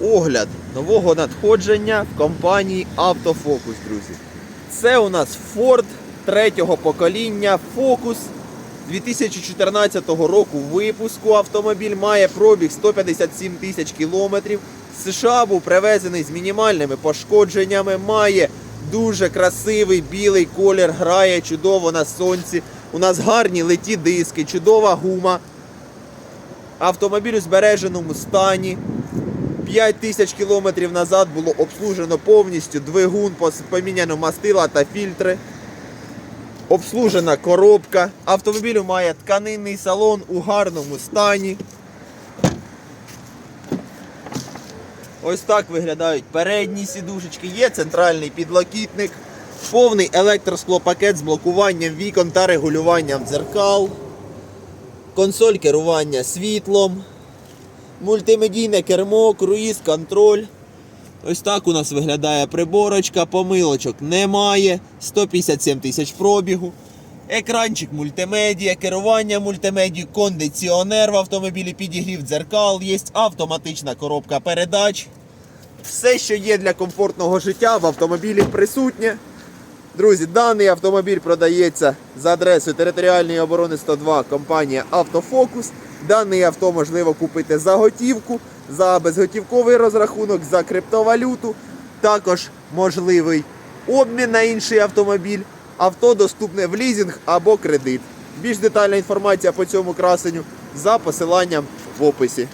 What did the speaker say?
огляд нового надходження в компанії Автофокус, друзі. Це у нас Ford третього покоління Focus 2014 року випуску. Автомобіль має пробіг 157 тисяч кілометрів. З США був привезений з мінімальними пошкодженнями. Має дуже красивий білий колір, грає чудово на сонці. У нас гарні леті диски, чудова гума. Автомобіль у збереженому стані. 5 тисяч кілометрів назад було обслужено повністю двигун, поміняно мастила та фільтри. Обслужена коробка. Автомобіль має тканинний салон у гарному стані. Ось так виглядають передні сідушечки. Є центральний підлокітник, повний електросклопакет з блокуванням вікон та регулюванням дзеркал, консоль керування світлом, мультимедійне кермо, круїз, контроль. Ось так у нас виглядає приборочка, помилочок немає, 157 тисяч пробігу. Екранчик мультимедіа, керування мультимедією, кондиціонер в автомобілі, підігрів дзеркал, є автоматична коробка передач. Все, що є для комфортного життя в автомобілі присутнє. Друзі, даний автомобіль продається за адресою територіальної оборони 102 компанія Автофокус. Даний авто можливо купити за готівку, за безготівковий розрахунок, за криптовалюту. Також можливий обмін на інший автомобіль. Авто доступне в лізинг або кредит. Більш детальна інформація по цьому красенню за посиланням в описі.